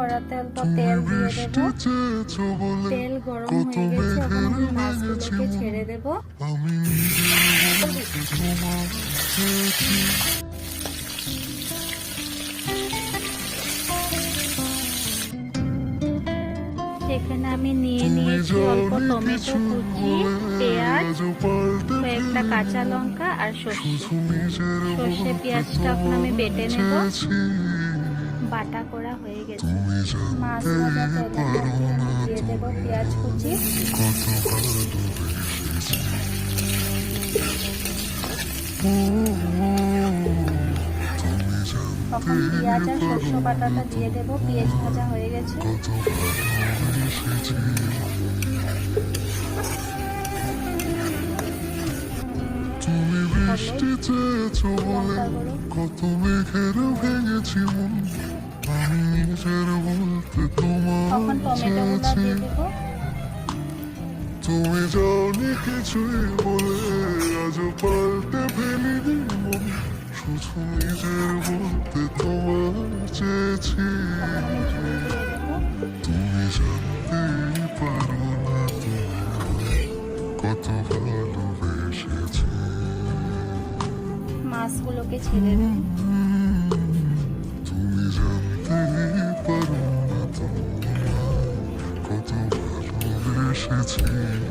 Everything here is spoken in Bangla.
কড়াতে অল্প তেল দিয়ে দেবো। তেল গরম হয়ে গেছে এখন আমি মাছগুলোকে ছেড়ে দেবো। সেখানে আমি নিয়ে নিয়েছি অল্প টমেটো কুচি পেঁয়াজ কয়েকটা কাঁচা লঙ্কা আর সর্ষে। সর্ষে পেঁয়াজটা এখন আমি বেটে নেব। বাটা করা হয়ে গেছে। মাছ দিয়ে দেবো পেঁয়াজ কুচি। তখন পেঁয়াজ আর সর্ষে বাটাটা দিয়ে দেবো পেঁয়াজ ভাজা হয়ে গেছে। কত ভালোবেসেছি তুমি বৃষ্টি চেয়েছো বলে কত মেঘের ভেঙেছি মন। তখন টমেটোগুলো দিয়ে দেবো। তুমি জানি কিছুই বলে আজ পাল্টে মন শুধু নিজের বলতে তোমার চেয়েছি। তুমি জানতে পারো না কত ভালোবেসেছি। মাছগুলোকে ছেড়ে দেবো City.